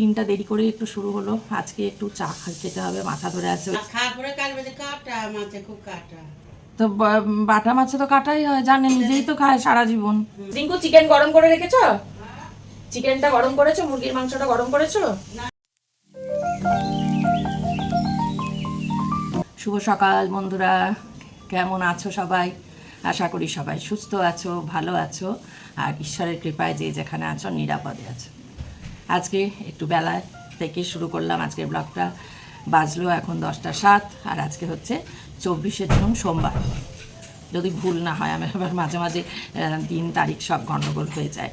দিনটা দেরি করে একটু শুরু হলো। আজকে একটু চা খা- খেতে হবে মাথা ধরে আছে। মাছ খাওয়ার পরে কাল বেজে কাটা মাছে খুব কাটা। তো বাটা মাছে তো কাটাই হয় জানে নিজেই তো খায় সারা জীবন। রিঙ্কু চিকেন গরম করে রেখেছো? চিকেনটা গরম করেছ? মুরগির মাংসটা গরম করেছ? শুভ সকাল বন্ধুরা কেমন আছো সবাই? আশা করি সবাই সুস্থ আছো ভালো আছো। আর ঈশ্বরের কৃপায় যে যেখানে আছো নিরাপদে আছো। আজকে একটু বেলা থেকে শুরু করলাম আজকের ব্লগটা। বাজলো এখন দশটা সাত আর আজকে হচ্ছে চব্বিশে জুন সোমবার। যদি ভুল না হয় আমি আবার মাঝে মাঝে দিন তারিখ সব গণ্ডগোল হয়ে যায়।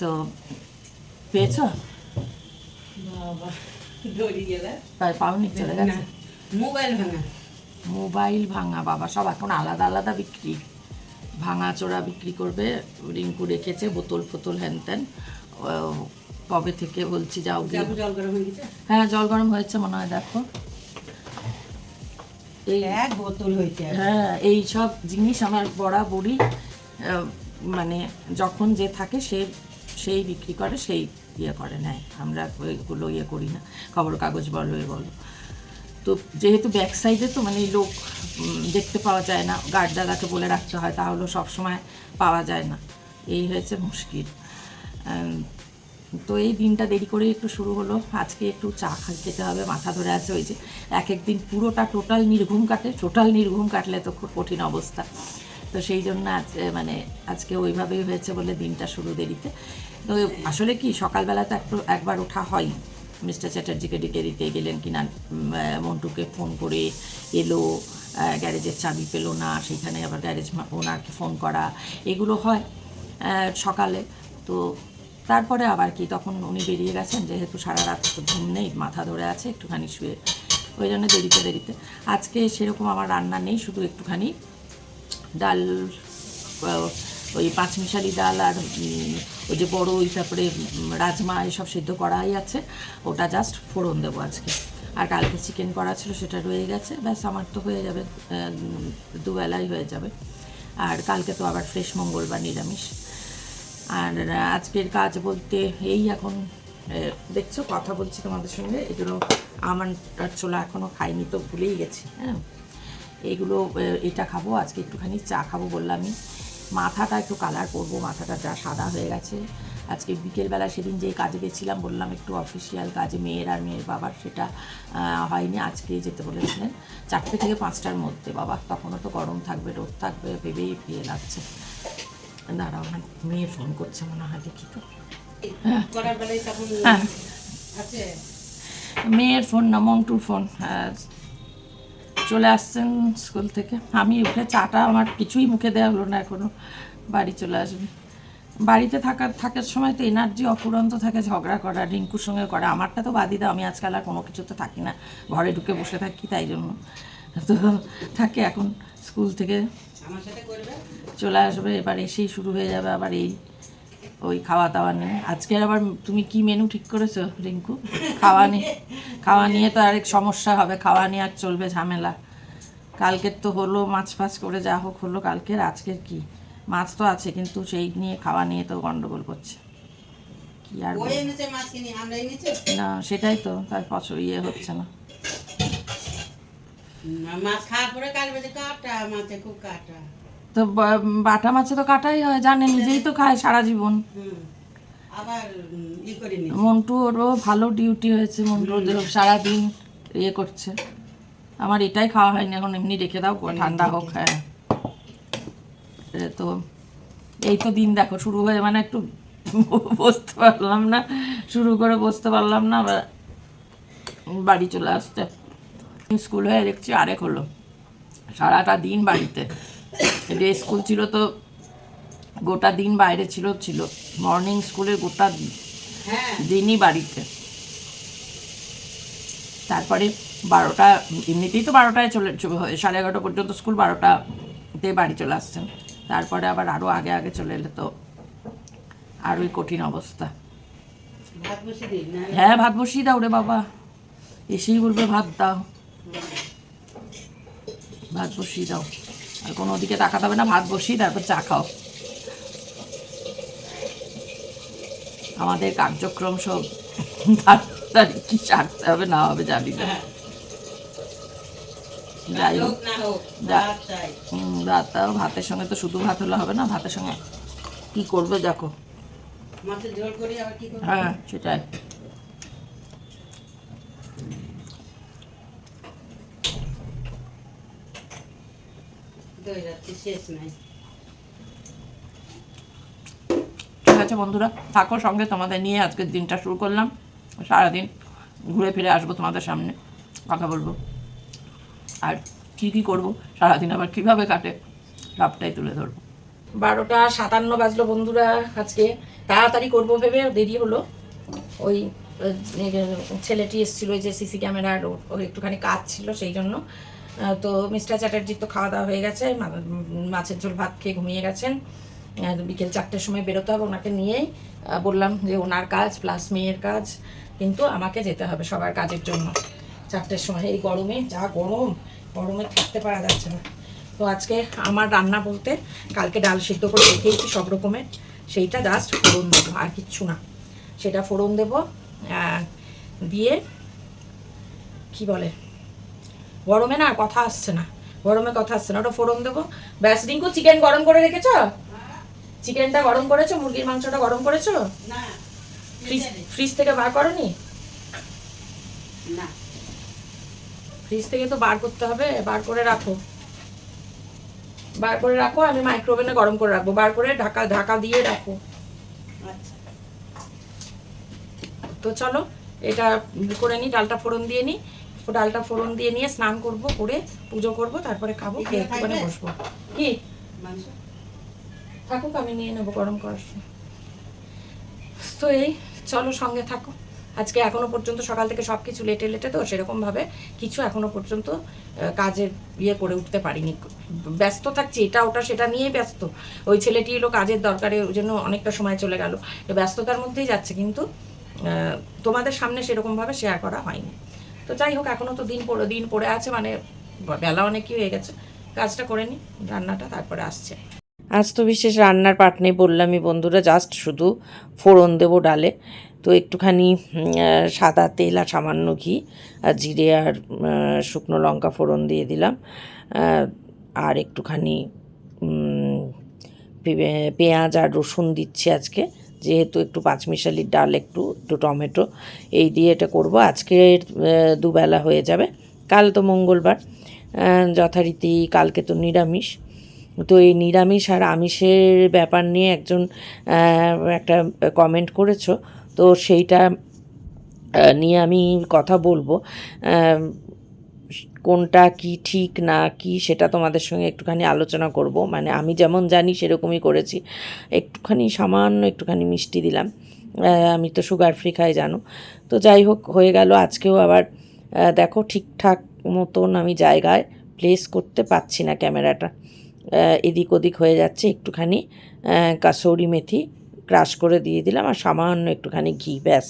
তো পেয়েছ? পাওনি চলে গেছে? মোবাইল ভাঙা। মোবাইল ভাঙা বাবা সব এখন আলাদা আলাদা বিক্রি। ভাঙা চোরা বিক্রি করবে রিঙ্কু রেখেছে বোতল ফোতল হ্যান ত্যান কবে থেকে বলছি যাও গিয়ে। জল গরম হয়ে গেছে? হ্যাঁ জল গরম হয়েছে মনে হয় দেখো। এই এক বোতল হয়েছে হ্যাঁ এই সব জিনিস আমার বরাবরই মানে যখন যে থাকে সে সেই বিক্রি করে সেই ইয়ে করে নেয়। আমরা ওইগুলো ইয়ে করি না। খবর কাগজ বলো এ বলো। তো যেহেতু ব্যাক সাইডে তো মানে লোক দেখতে পাওয়া যায় না গার্ড দাদাকে বলে রাখতে হয় তাহলে সবসময় পাওয়া যায় না। এই হয়েছে মুশকিল। তো এই দিনটা দেরি করে একটু শুরু হলো। আজকে একটু চা খেতে হবে, মাথা ধরে আছে ওই যে। এক এক দিন পুরোটা টোটাল নির্ঘুম কাটে, টোটাল নির্ঘুম কাটলে তো খুব কঠিন অবস্থা। তো সেই জন্য আজ মানে আজকে ওইভাবেই হয়েছে বলে দিনটা শুরু দেরিতে। তো আসলে কি, সকালবেলা তো একটু, একবার ওঠা হয় মিস্টার চ্যাটার্জিকে ডেকে দিতে গেলেন কিনা মন্টুকে ফোন করে এলো গ্যারেজের চাবি পেল না, সেখানে আবার গ্যারেজ ওনারকে ফোন করা, এগুলো হয় সকালে। তো তারপরে আবার কি, তখন উনি বেরিয়ে গেছেন, যেহেতু সারা রাত ঘুম নেই, মাথা ধরে আছে, একটুখানি শুয়ে। ওই জন্য দেরিতে দেরিতে। আজকে সেরকম আমার রান্না নেই, শুধু একটুখানি ডাল ওই পাঁচমিশালি ডাল আর ওই যে বড় ওই তারপরে রাজমা এসব সিদ্ধ করাই আছে। ওটা জাস্ট ফোড়ন দেবো আজকে। আর কালকে চিকেন করা ছিল, সেটা রয়ে গেছে। ব্যাস, আমার তো হয়ে যাবে দুবেলাই হয়ে যাবে। আর কালকে তো আবার ফ্রেশ মঙ্গলবার নিরামিষ। আর আজকের কাজ বলতে এই এখন দেখছ কথা বলছি তোমাদের সঙ্গে এগুলো আমার ছোলা এখনও খাইনি তো ভুলেই গেছি হ্যাঁ। এইগুলো এ, এটা খাব আজকে একটুখানি চা খাব বললামই মাথাটা একটু কালার করব মাথাটা যা সাদা হয়ে গেছে। আজকে বিকেলবেলা সেদিন যে কাজে গেছিলাম বললাম একটু অফিসিয়াল কাজে মেয়ের আর মেয়ের বাবার সেটা হয়নি আজকে যেতে বলেছিলেন। চারটে থেকে পাঁচটার মধ্যে বাবা তখনও তো গরম থাকবে রোদ থাকবে ভেবেই ইয়ে লাগছে। দাঁড়াও আমার মেয়ে ফোন করছে মনে হয় দেখি তো। তখন হ্যাঁ। মেয়ের ফোন না মন্টুর ফোন হ্যাঁ চলে আসছেন স্কুল থেকে। আমি উঠে চাটা আমার কিছুই মুখে দেওয়া হলো না এখনও। বাড়ি চলে আসবে। বাড়িতে থাকার থাকার সময় তো এনার্জি অফুরন্ত থাকে ঝগড়া করা রিঙ্কুর সঙ্গে করা। আমারটা তো বাদই দাও আমি আজকাল আর কোনো কিছুতে থাকি না। ঘরে ঢুকে বসে থাকি তাই জন্য। তো থাকে এখন স্কুল থেকে। চলে আসবে এবার এসেই শুরু হয়ে যাবে আবার এই ওই খাওয়া দাওয়া নিয়ে। আজকের আবার তুমি কি মেনু ঠিক করেছ রিঙ্কু? খাওয়া নিয়ে খাওয়া নিয়ে তো আরেক সমস্যা হবে খাওয়া নিয়ে আর চলবে ঝামেলা। কালকের তো হলো মাছ ফাছ করে যা হোক হলো কালকের আজকের কি? মাছ তো আছে কিন্তু সেই নিয়ে খাওয়া নিয়ে তো গন্ডগোল করছে। কি আর না সেটাই তো তার পছন্দ ইয়ে হচ্ছে না। মাছ খাওয়ার পরে কাল বেজে কাটা মাছে খুব কাটা। তো বাটা মাছে তো কাটাই হয় জানে নিজেই তো খায় সারা জীবন। আবার ই করিনি মন্টু ওরও ভালো ডিউটি হয়েছে মন্টু সারাদিন ইয়ে করছে। আমার এটাই খাওয়া হয়নি এখন এমনি রেখে দাও ঠান্ডা হোক হ্যাঁ। তো এই তো দিন দেখো শুরু হয়ে মানে একটু বসতে পারলাম না শুরু করে বসতে পারলাম না আবার বাড়ি চলে আসতে। স্কুল হয়ে দেখছি আরেক হলো। সারাটা দিন বাড়িতে। ডে স্কুল ছিল তো গোটা দিন বাইরে ছিল ছিল। মর্নিং স্কুলে গোটা হ্যাঁ। দিনই বাড়িতে। তারপরে বারোটা এমনিতেই তো বারোটায় চলে সাড়ে এগারোটা পর্যন্ত স্কুল বারোটাতে বাড়ি চলে আসছেন তারপরে আবার আরও আগে আগে চলে এলে তো আরোই কঠিন অবস্থা। হ্যাঁ ভাত বসিয়ে দাও রে বাবা। এসেই বলবে ভাত দাও। ভাত বসিয়ে দাও। আর কোনো দিকে তাকাতে হবে না ভাত বসিয়ে তারপর চা খাও। আমাদের কার্যক্রম সব তাড়াতাড়ি কি সারতে হবে না হবে জানি না। যাই হোক। ভাত ভাতের সঙ্গে তো শুধু ভাত হলে হবে না ভাতের সঙ্গে কি করবে দেখো। হ্যাঁ সেটাই। দই রাত্রি শেষ নাই। ঠিক আছে বন্ধুরা থাকো সঙ্গে তোমাদের নিয়ে আজকের দিনটা শুরু করলাম। সারাদিন ঘুরে ফিরে আসব তোমাদের সামনে কথা বলব। আর কি কি করব সারাদিন আবার কীভাবে কাটে সবটাই তুলে ধরবো। বারোটা সাতান্ন বাজলো বন্ধুরা আজকে তাড়াতাড়ি করব ভেবে দেরি হলো। ওই ছেলেটি এসেছিল ওই যে সিসি ক্যামেরার একটুখানি কাজ ছিল সেই জন্য। তো মিস্টার চ্যাটার্জির তো খাওয়া দাওয়া হয়ে গেছে মাছের ঝোল, ভাত খেয়ে ঘুমিয়ে গেছেন। বিকেল চারটের সময় বেরোতে হবে ওনাকে নিয়েই। বললাম যে ওনার কাজ প্লাস মেয়ের কাজ, কিন্তু আমাকে যেতে হবে সবার কাজের জন্য। চারটের সময় এই গরমে, যা গরম, গরমে থাকতে পারা যাচ্ছে না। তো আজকে আমার রান্না বলতে কালকে ডাল সিদ্ধ করে রেখেইছি সব রকমের, সেইটা জাস্ট ফোড়ন দেবো, আর কিচ্ছু না। সেটা ফোড়ন দেবো দিয়ে কি বলে? গরমে না কথা আসছে না। গরমে কথা আসছে না। ওটা ফোড়ন দেবো। ব্যাস রিঙ্কু চিকেন গরম করে রেখেছ? চিকেনটা গরম করেছ? মুরগির মাংসটা গরম করেছ? ফ্রিজ ফ্রিজ থেকে বার করনি? না। ফ্রিজ থেকে তো বার করতে হবে। বার করে রাখো। বার করে রাখো আমি মাইক্রোওভেনে গরম করে রাখব। বার করে ঢাকা ঢাকা দিয়ে রাখো। আচ্ছা। তো চলো এটা করে নিই ডালটা ফোড়ন দিয়ে নিই ও ডালটা ফোড়ন দিয়ে নিয়ে স্নান করব করে পুজো করব তারপরে খাব খেয়ে একটুখানি বসবো। কি? থাকুক আমি নিয়ে নেব গরম করার তো এই চলো সঙ্গে থাকো। আজকে এখনও পর্যন্ত সকাল থেকে সব কিছু লেটে লেটে তো সেরকমভাবে কিছু এখনও পর্যন্ত কাজের ইয়ে করে উঠতে পারিনি। ব্যস্ত থাকছি এটা ওটা সেটা নিয়েই ব্যস্ত। ওই ছেলেটি এলো কাজের দরকারে ওই জন্য অনেকটা সময় চলে গেল। ব্যস্ততার মধ্যেই যাচ্ছে কিন্তু তোমাদের সামনে সেরকমভাবে শেয়ার করা হয়নি। তো যাই হোক, এখনও তো দিন পড়ে দিন পড়ে আছে মানে বেলা অনেকই হয়ে গেছে। কাজটা করে নিই রান্নাটা তারপরে আসছে। আজ তো বিশেষ রান্নার পাট নেই বললামই বন্ধুরা জাস্ট শুধু ফোড়ন দেবো ডালে। তো একটুখানি সাদা তেল আর সামান্য ঘি আর জিরে আর শুকনো লঙ্কা ফোড়ন দিয়ে দিলাম। আর একটুখানি পেঁয়াজ আর রসুন দিচ্ছি আজকে। যেহেতু একটু পাঁচমিশালির ডাল একটু একটু টমেটো এই দিয়ে এটা করব। আজকের আহ, দুবেলা হয়ে যাবে। কাল তো মঙ্গলবার। যথারীতি কালকে তো নিরামিষ। তো এই নিরামিষ আর আমিষের ব্যাপার নিয়ে একজন একটা কমেন্ট করেছ। তো সেইটা নিয়ে আমি কথা বলব। কোনটা কি ঠিক, না কি, সেটা তোমাদের সঙ্গে একটুখানি আলোচনা করব। মানে আমি যেমন জানি সেরকমই করেছি। একটুখানি সামান্য একটুখানি মিষ্টি দিলাম। আমি তো সুগার ফ্রি খাই, জানো। তো যাই হোক, হয়ে গেল। আজকেও আবার দেখো ঠিকঠাক মতন আমি জায়গায় প্লেস করতে পারছি না ক্যামেরাটা। এদিক ওদিক হয়ে যাচ্ছে। একটুখানি কাসৌরি মেথি ক্রাশ করে দিয়ে দিলাম। আর সামান্য একটুখানি ঘি, ব্যাস।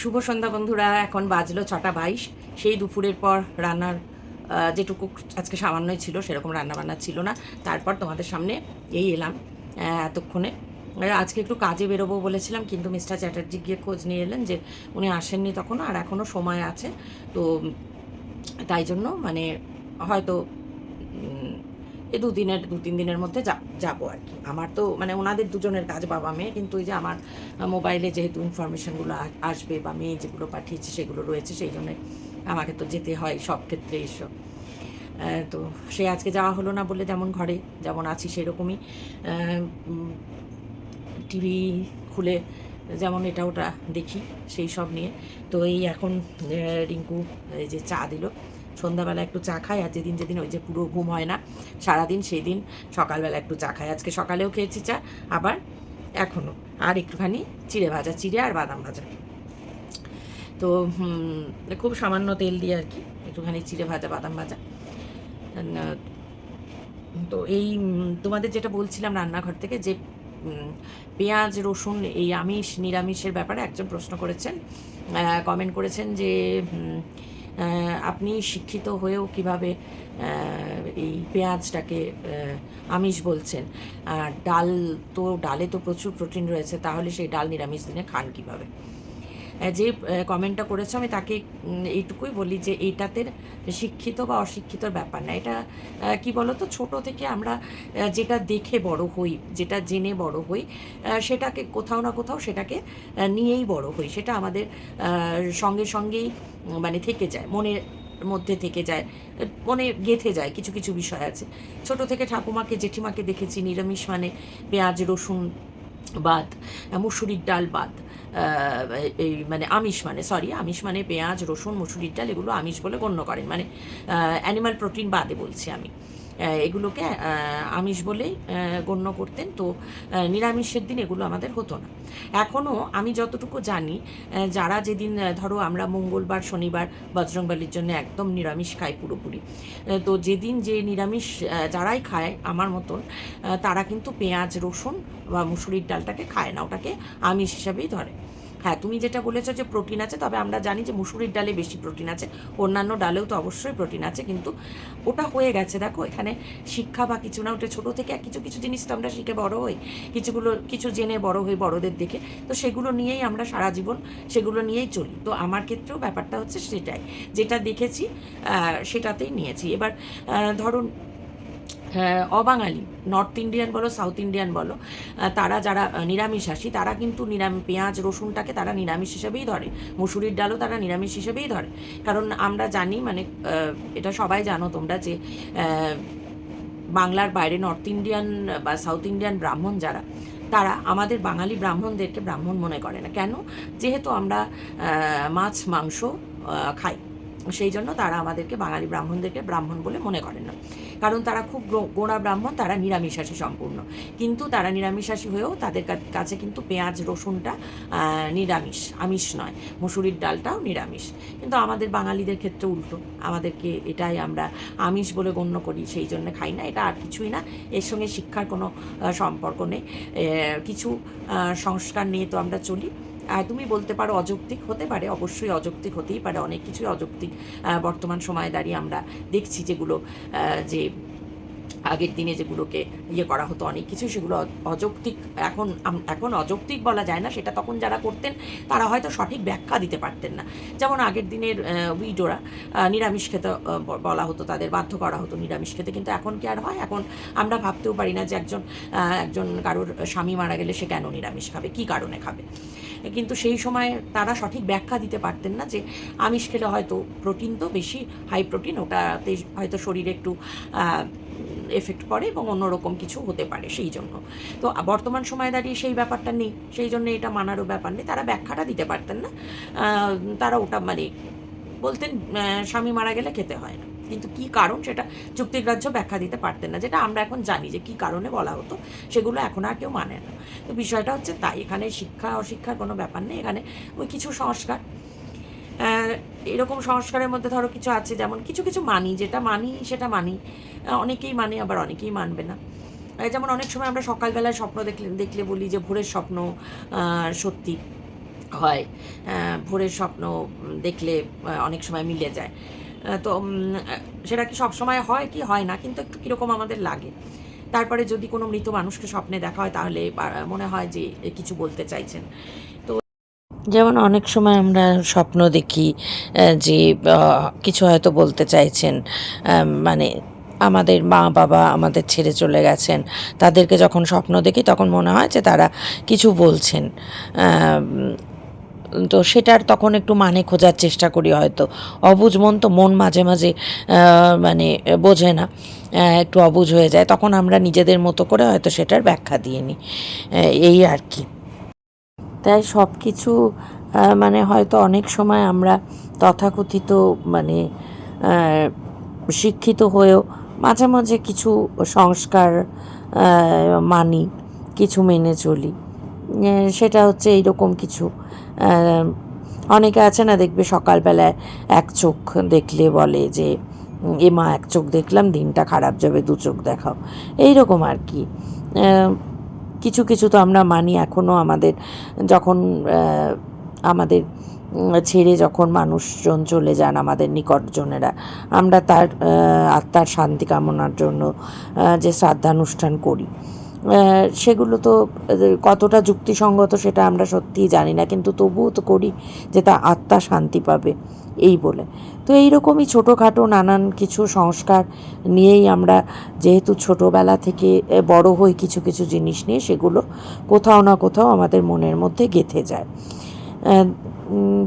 শুভ সন্ধ্যা বন্ধুরা, এখন বাজলো ছটা বাইশ। সেই দুপুরের পর রান্নার যেটুকু আজকে সামান্যই ছিল, সেরকম রান্না বান্না ছিল না। তারপর তোমাদের সামনে এই এলাম এতক্ষণে। আজকে একটু কাজে বেরোবো বলেছিলাম, কিন্তু মিস্টার চ্যাটার্জি গিয়ে খোঁজ নিয়ে এলেন যে উনি আসেননি তখন, আর এখনও সময় আছে। তো, তাই জন্য মানে হয়তো এই দুদিনের, দু, তিন দিনের মধ্যে যাব আর কি। আমার তো মানে ওনাদের দুজনের কাজ বাবা, মেয়ে, কিন্তু ওই যে আমার মোবাইলে যেহেতু ইনফরমেশনগুলো আসবে বা মেয়ে যেগুলো পাঠিয়েছে সেগুলো রয়েছে, সেই জন্য আমাকে তো যেতে হয় সব ক্ষেত্রে এসব। তো সে আজকে যাওয়া হলো না বলে যেমন ঘরে, যেমন আছি সেরকমই। টিভি খুলে যেমন এটা ওটা দেখি, সেই সব নিয়ে। তো এই এখন রিঙ্কু এই যে চা দিল। সন্ধ্যাবেলা একটু চা খাই আর যেদিন যেদিন ওই যে পুরো ঘুম হয় না, সারাদিন সেই দিন সকালবেলা একটু চা খাই। আজকে সকালেও খেয়েছি চা, আবার এখনও। আর একটুখানি চিড়ে ভাজা, চিড়ে আর বাদাম ভাজা। তো খুব সামান্য তেল দিয়ে আর কি একটুখানি চিড়ে ভাজা, বাদাম ভাজা। তো এই, তোমাদের যেটা বলছিলাম রান্নাঘর থেকে যে পেঁয়াজ, রসুন, এই আমিষ, নিরামিষের ব্যাপারে একজন প্রশ্ন করেছেন। কমেন্ট করেছেন যে আপনি শিক্ষিত হয়েও কীভাবে এই পেঁয়াজটাকে আমিষ বলছেন, আর ডাল তো, ডালে তো প্রচুর প্রোটিন রয়েছে, তাহলে সেই ডাল নিরামিষ দিনে খান কীভাবে? যে কমেন্টটা করেছে, আমি তাকে এইটুকুই বলি যে, এইটাতে শিক্ষিত বা অশিক্ষিতর ব্যাপার না। এটা কি বলতো, ছোট থেকে আমরা যেটা দেখে বড় হই, যেটা জেনে বড় হই সেটাকে কোথাও না কোথাও সেটাকে নিয়েই বড় হই। সেটা আমাদের সঙ্গে সঙ্গেই মানে থেকে যায় মনের মধ্যে থেকে যায় মনে গেঁথে যায়, কিছু কিছু বিষয় আছে। ছোট থেকে ঠাকুমাকে, জেঠিমাকে দেখেছি, নিরামিষ মানে পেঁয়াজ, রসুন বাদ মুসুরির ডাল বাদ। এই মানে আমিষ মানে সরি আমিষ মানে পেঁয়াজ, রসুন, মুসুরির ডাল, এগুলো আমিষ বলে গণ্য করেন। মানে অ্যানিমাল প্রোটিন বাদে বলছি আমি। এগুলোকে আমিষ বলেই গণ্য করতেন। তো নিরামিষের দিন এগুলো আমাদের হতো না। এখনও আমি যতটুকু জানি যারা যেদিন ধরো আমরা মঙ্গলবার, শনিবার বজরংবলির জন্য একদম নিরামিষ খাই পুরোপুরি। তো যেদিন যে নিরামিষ যারাই খায়, আমার মতন তারা কিন্তু পেঁয়াজ, রসুন বা মুসুরির ডালটাকে খায় না। ওটাকে আমিষ হিসাবেই ধরে। হ্যাঁ তুমি যেটা বলেছ যে প্রোটিন আছে, তবে আমরা জানি যে মুসুরির ডালে বেশি প্রোটিন আছে। অন্যান্য ডালেও তো অবশ্যই প্রোটিন আছে, কিন্তু ওটা হয়ে গেছে। দেখো, এখানে শিক্ষা বা কিছু না, ওটা ছোটো থেকে কিছু কিছু জিনিস তো আমরা শিখে বড় হই। কিছুগুলো, কিছু জেনে বড় হই বড়দের দেখে। তো সেগুলো নিয়েই আমরা সারা জীবন সেগুলো নিয়েই চলি। তো আমার ক্ষেত্রেও ব্যাপারটা হচ্ছে সেটাই। যেটা দেখেছি সেটাতেই নিয়েছি। এবার ধরুন অবাঙালি। নর্থ ইন্ডিয়ান বলো সাউথ ইন্ডিয়ান বলো তারা যারা আহ, নিরামিষাশী তারা কিন্তু নিরাম পেঁয়াজ রসুনটাকে তারা নিরামিষ হিসেবেই ধরে। মুসুরির ডালও তারা নিরামিষ হিসেবেই ধরে। কারণ আমরা জানি মানে এটা সবাই জানো তোমরা যে বাংলার বাইরে নর্থ ইন্ডিয়ান বা সাউথ ইন্ডিয়ান ব্রাহ্মণ যারা তারা আমাদের বাঙালি ব্রাহ্মণদেরকে ব্রাহ্মণ মনে করে না। কেন? যেহেতু আমরা মাছ মাংস খাই। সেই জন্য তারা আমাদেরকে বাঙালি ব্রাহ্মণদেরকে ব্রাহ্মণ বলে মনে করেন না। কারণ তারা খুব গোড়া ব্রাহ্মণ, তারা নিরামিষাশী সম্পূর্ণ। কিন্তু তারা নিরামিষাশী হয়েও তাদের কাছে কিন্তু পেঁয়াজ, রসুনটা নিরামিষ, আমিষ নয়। মুসুরির ডালটাও নিরামিষ। কিন্তু আমাদের বাঙালিদের ক্ষেত্রে উল্টো। আমাদেরকে এটাই আমরা আমিষ বলে গণ্য করি, সেই জন্য খাই না। এটা আর কিছুই না। এর সঙ্গে শিক্ষার কোনো সম্পর্ক নেই। কিছু সংস্কার নিয়ে তো আমরা চলি। তুমি বলতে পারো অযৌক্তিক হতে পারে, অবশ্যই অযৌক্তিক হতেই পারে, অনেক কিছুই অযৌক্তিক বর্তমান সময়ে দাঁড়িয়ে আমরা দেখছি যেগুলো যে আগের দিনে যেগুলোকে ইয়ে করা হতো অনেক কিছু সেগুলো অযৌক্তিক, এখন এখন অযৌক্তিক বলা যায় না। সেটা তখন যারা করতেন, তারা হয়তো সঠিক ব্যাখ্যা দিতে পারতেন না। যেমন আগের দিনের উইডোরা নিরামিষ খেতে বলা হতো, তাদের বাধ্য করা হতো নিরামিষ খেতে। কিন্তু এখন কি আর হয়? এখন আমরা ভাবতেও পারি না যে একজন একজন কারোর স্বামী মারা গেলে সে কেন নিরামিষ খাবে, কি কারণে খাবে? কিন্তু সেই সময় তারা সঠিক ব্যাখ্যা দিতে পারতেন না যে আমিষ খেলে হয়তো প্রোটিন তো বেশি, হাই প্রোটিন, ওটাতে হয়তো শরীরে একটু এফেক্ট পড়ে এবং অন্যরকম কিছু হতে পারে সেই জন্য। তো বর্তমান সময়ে দাঁড়িয়ে সেই ব্যাপারটা নেই। সেই জন্য এটা মানারও ব্যাপার নেই। তারা ব্যাখ্যাটা দিতে পারতেন না। তারা ওটা মানে বলতেন স্বামী মারা গেলে খেতে হয় না। কিন্তু কি কারণ সেটা যুক্তিগ্রাহ্য ব্যাখ্যা দিতে পারতেন না। যেটা আমরা এখন জানি যে কি কারণে বলা হতো, সেগুলো এখন আর কেউ মানে না। তো বিষয়টা হচ্ছে তাই। এখানে শিক্ষা, অশিক্ষার কোনো ব্যাপার নেই। এখানে ওই কিছু সংস্কার এরকম সংস্কারের মধ্যে ধরো কিছু আছে, যেমন কিছু কিছু মানি, যেটা মানি, সেটা মানি। অনেকেই মানে আবার অনেকেই মানবে না। যেমন অনেক সময় আমরা সকালবেলায় স্বপ্ন দেখলে দেখলে বলি যে ভোরের স্বপ্ন সত্যি হয়। ভোরের স্বপ্ন দেখলে অনেক সময় মিলে যায়। তো সেটা কি সব সময় হয় কি? হয় না, কিন্তু একটু কীরকম আমাদের লাগে। তারপরে যদি কোনো মৃত মানুষকে স্বপ্নে দেখা হয়, তাহলে মনে হয় যে কিছু বলতে চাইছেন। যেমন অনেক সময় আমরা স্বপ্ন দেখি যে কিছু হয়তো বলতে চাইছেন মানে আমাদের মা বাবা আমাদের ছেড়ে চলে গেছেন, তাদেরকে যখন স্বপ্ন দেখি তখন মনে হয় যে তারা কিছু বলছেন। তো সেটার তখন একটু মানে খোঁজার চেষ্টা করি হয়তো। অবুঝ মন তো মন মাঝে মাঝে মানে বোঝে না একটু অবুঝ হয়ে যায়, তখন আমরা নিজেদের মতো করে হয়তো সেটার ব্যাখ্যা দিয়ে নিই। এই আর কি। তাই সব কিছু মানে হয়তো অনেক সময় আমরা তথাকথিত মানে শিক্ষিত হয়েও মাঝে মাঝে কিছু সংস্কার মানি, কিছু মেনে চলি। সেটা হচ্ছে এইরকম কিছু। অনেকে আছে না, দেখবে সকালবেলায় এক চোখ দেখলে বলে যে, এ মা, এক চোখ দেখলাম, দিনটা খারাপ যাবে, দু চোখ দেখাও। এইরকম আর কি। কিছু কিছু তো আমরা মানি এখনও আমাদের, যখন আমাদের ছেড়ে যখন মানুষজন চলে যান আমাদের নিকটজনেরা, আমরা তার আত্মার শান্তি কামনার জন্য যে শ্রাদ্ধানুষ্ঠান করি। সেগুলো তো কতটা যুক্তিসঙ্গত সেটা আমরা সত্যিই জানি না, কিন্তু তবুও তো করি যে তা আত্মা শান্তি পাবে, এই বলে। তো এইরকমই ছোটোখাটো নানান কিছু সংস্কার নিয়েই আমরা যেহেতু ছোটোবেলা থেকে বড় হই কিছু কিছু জিনিস নিয়ে, সেগুলো কোথাও না কোথাও আমাদের মনের মধ্যে গেঁথে যায়।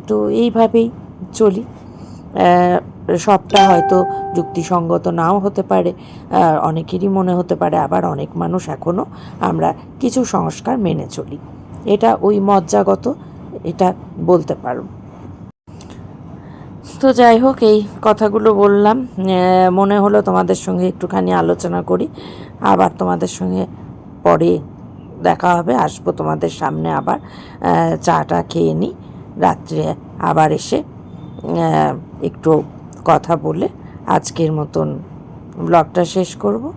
তো এইভাবেই চলি। সবটা হয়তো যুক্তিসঙ্গত নাও হতে পারে অনেকেরই মনে হতে পারে আবার অনেক মানুষ এখনও আমরা কিছু সংস্কার মেনে চলি। এটা ওই মজ্জাগত, এটা বলতে পারো। তো যাই হোক, এই কথাগুলো বললাম। মনে হলো তোমাদের সঙ্গে একটুখানি আলোচনা করি। আবার তোমাদের সঙ্গে পরে দেখা হবে, আসব তোমাদের সামনে আবার। চাটা খেয়ে নিই রাত্রে আবার এসে একটু কথা বলে আজকের মতন ব্লগটা শেষ করব।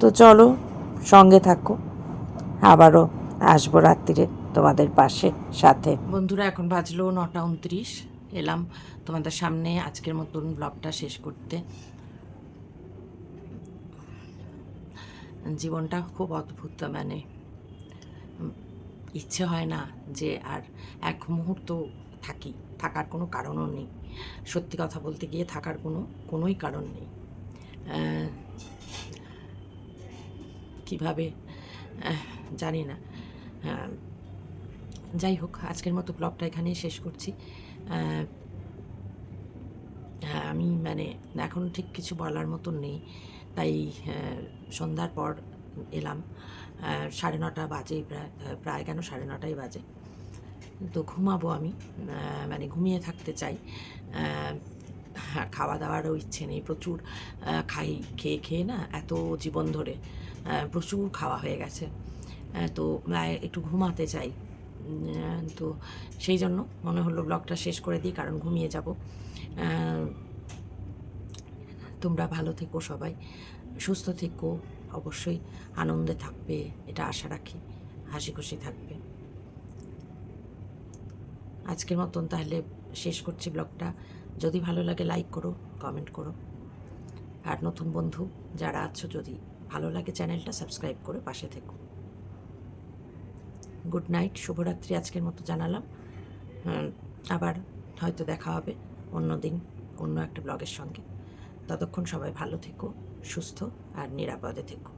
তো চলো, সঙ্গে থাকো। আবারও আসব রাত্রিরে তোমাদের পাশে, সাথে। বন্ধুরা, এখন বাজলো নটা উনত্রিশ। এলাম তোমাদের সামনে আজকের মতন ব্লগটা শেষ করতে। জীবনটা খুব অদ্ভুত মানে ইচ্ছে হয় না যে আর এক মুহূর্ত থাকি, থাকার কোনো কারণও নেই। সত্যি কথা বলতে গিয়ে থাকার কোনো, কোনোই কারণ নেই। কীভাবে জানি না। যাই হোক, আজকের মতো ব্লগটা এখানেই শেষ করছি। হ্যাঁ আমি মানে এখন ঠিক কিছু বলার মতন নেই। তাই সন্ধ্যার পর এলাম। সাড়ে নটা বাজে প্রায় প্রায় কেন সাড়ে নটাই বাজে। তো ঘুমাবো আমি মানে ঘুমিয়ে থাকতে চাই। হ্যাঁ, খাওয়া দাওয়ারও ইচ্ছে নেই প্রচুর খাই খেয়ে খেয়ে না এত জীবন ধরে প্রচুর খাওয়া হয়ে গেছে। তো আহ, একটু ঘুমাতে চাই। তো সেই জন্য মনে হলো ব্লগটা শেষ করে দিই কারণ ঘুমিয়ে যাব। তোমরা ভালো থেকো সবাই সুস্থ থেকো অবশ্যই আনন্দে থাকবে এটা আশা রাখি হাসি খুশি থাকবে। আজকের মতন তাহলে শেষ করছি ব্লগটা। যদি ভালো লাগে লাইক করো কমেন্ট করো। আর নতুন বন্ধু যারা আছো, যদি ভালো লাগে, চ্যানেলটা সাবস্ক্রাইব করে পাশে থেকো। গুড নাইট শুভরাত্রি আজকের মতো জানালাম। আবার হয়তো দেখা হবে অন্য দিন, অন্য একটা ব্লগের সঙ্গে। ততক্ষণ সবাই ভালো থেকো, সুস্থ আর নিরাপদে থেকো।